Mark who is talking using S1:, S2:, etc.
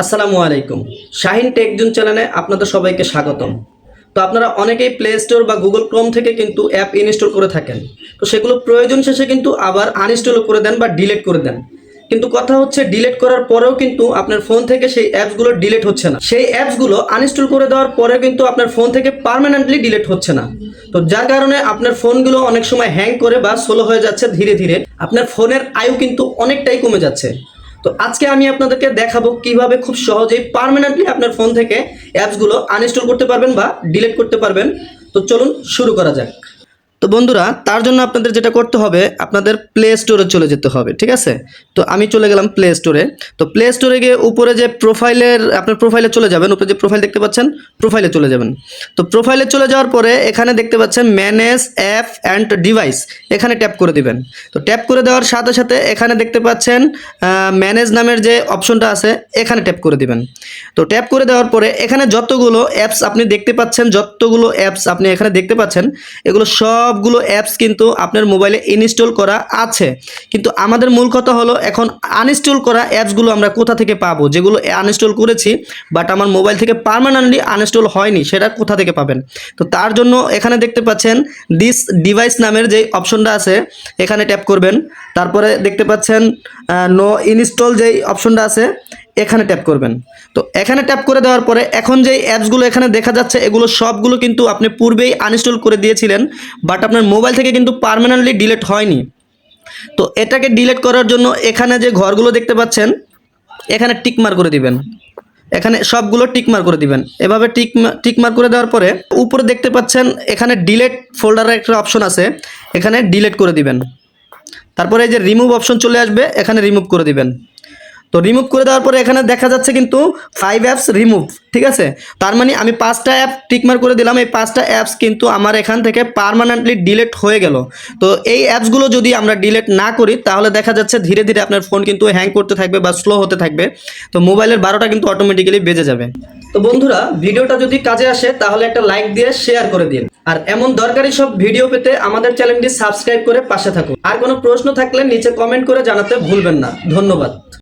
S1: আসসালামু আলাইকুম। শাহিন টেকজুন চ্যানেলে আপনাদের সবাইকে স্বাগতম। তো আপনারা অনেকেই প্লে স্টোর বা গুগল ক্রোম থেকে কিন্তু অ্যাপ ইনস্টল করে থাকেন। তো সেগুলো প্রয়োজন শেষে কিন্তু আবার আনইনস্টল করে দেন বা ডিলিট করে দেন। কিন্তু কথা হচ্ছে ডিলিট করার পরেও কিন্তু আপনার ফোন থেকে সেই অ্যাপসগুলো ডিলিট হচ্ছে না। সেই অ্যাপসগুলো আনইনস্টল করে দেওয়ার পরে কিন্তু আপনার ফোন থেকে পার্মানেন্টলি ডিলিট হচ্ছে না। তো যার কারণে আপনার ফোনগুলো অনেক সময় হ্যাং করে বা স্লো হয়ে যাচ্ছে ধীরে ধীরে। আপনার ফোনের আয়ু কিন্তু অনেকটাই কমে যাচ্ছে। তো আজকে আমি আপনাদেরকে দেখাবো কীভাবে খুব সহজেই পারমানেন্টলি আপনার ফোন থেকে অ্যাপসগুলো আনইনস্টল করতে পারবেন বা ডিলিট করতে পারবেন। তো চলুন শুরু করা যাক। তো বন্ধুরা, তার জন্য আপনাদের যেটা করতে হবে, আপনাদের প্লে স্টোরে চলে যেতে হবে, ঠিক আছে? তো আমি চলে গেলাম প্লে স্টোরে তো প্লে স্টোরে গিয়ে উপরে যে প্রোফাইলের আপনার প্রোফাইলে চলে যাবেন, উপরে যে প্রোফাইল দেখতে পাচ্ছেন প্রোফাইলে চলে যাবেন। তো প্রোফাইলে চলে যাওয়ার পরে, এখানে দেখতে পাচ্ছেন ম্যানেজ অ্যাপ অ্যান্ড ডিভাইস এখানে ট্যাপ করে দিবেন। তো ট্যাপ করে দেওয়ার সাথে সাথে, এখানে দেখতে পাচ্ছেন ম্যানেজ নামের যে অপশনটা আছে, এখানে ট্যাপ করে দিবেন। তো ট্যাপ করে দেওয়ার পরে, এখানে যতগুলো অ্যাপস আপনি দেখতে পাচ্ছেন, যতগুলো অ্যাপস আপনি এখানে দেখতে পাচ্ছেন, এগুলো সবগুলো অ্যাপস কিন্তু আপনার মোবাইলে ইনস্টল করা আছে। কিন্তু আমাদের মূল কথা হলো, এখন আনইনস্টল করা অ্যাপসগুলো আমরা কোথা থেকে পাবো? যেগুলো আনইনস্টল করেছি বাট আমার মোবাইল থেকে পার্মানেন্টলি আনইনস্টল হয়নি, সেটা কোথা থেকে পাবেন? তো তার জন্য এখানে দেখতে পাচ্ছেন দিস ডিভাইস নামের যে অপশনটা আছে, এখানে ট্যাপ করবেন। তারপরে দেখতে পাচ্ছেন নো ইনস্টল যেই অপশনটা আছে এখানে ট্যাপ করবেন। তো এখানে ট্যাপ করে দেওয়ার পরে এখন যে অ্যাপসগুলো এখানে দেখা যাচ্ছে, এগুলো সবগুলো কিন্তু আপনি পূর্বেই আনইনস্টল করে দিয়েছিলেন বাট আপনার মোবাইল থেকে কিন্তু পার্মানেন্টলি ডিলেট হয়নি। তো এটাকে ডিলেট করার জন্য এখানে যে ঘরগুলো দেখতে পাচ্ছেন, এখানে টিকমার করে দিবেন। এখানে সবগুলো টিকমার করে দিবেন। এভাবে টিক টিকমার করে দেওয়ার পরে উপরে দেখতে পাচ্ছেন, এখানে ডিলেট ফোল্ডারের একটা অপশন আছে, এখানে ডিলেট করে দিবেন। তারপরে এই যে রিমুভ অপশন চলে আসবে, এখানে রিমুভ করে দিবেন। তো রিমুভ করে দেওয়ার পরে এখানে দেখা যাচ্ছে কিন্তু ফাইভ অ্যাপস রিমুভ ঠিক আছে? তার মানে আমি পাঁচটা অ্যাপ টিকমার করে দিলাম, এই পাঁচটা অ্যাপস কিন্তু আমার এখান থেকে পার্মানেন্টলি ডিলিট হয়ে গেল। তো এই অ্যাপসগুলো যদি আমরা ডিলিট না করি, তাহলে দেখা যাচ্ছে ধীরে ধীরে আপনার ফোন কিন্তু হ্যাং করতে থাকবে বা স্লো হতে থাকবে। তো মোবাইলের বারোটা কিন্তু অটোমেটিক্যালি বেজে যাবে। তো বন্ধুরা, ভিডিওটা যদি কাজে আসে, তাহলে একটা লাইক দিয়ে শেয়ার করে দিন। আর এমন দরকারি সব ভিডিও পেতে আমাদের চ্যানেলটি সাবস্ক্রাইব করে পাশে থাকুন। আর কোনো প্রশ্ন থাকলে নিচে কমেন্ট করে জানাতে ভুলবেন না। ধন্যবাদ।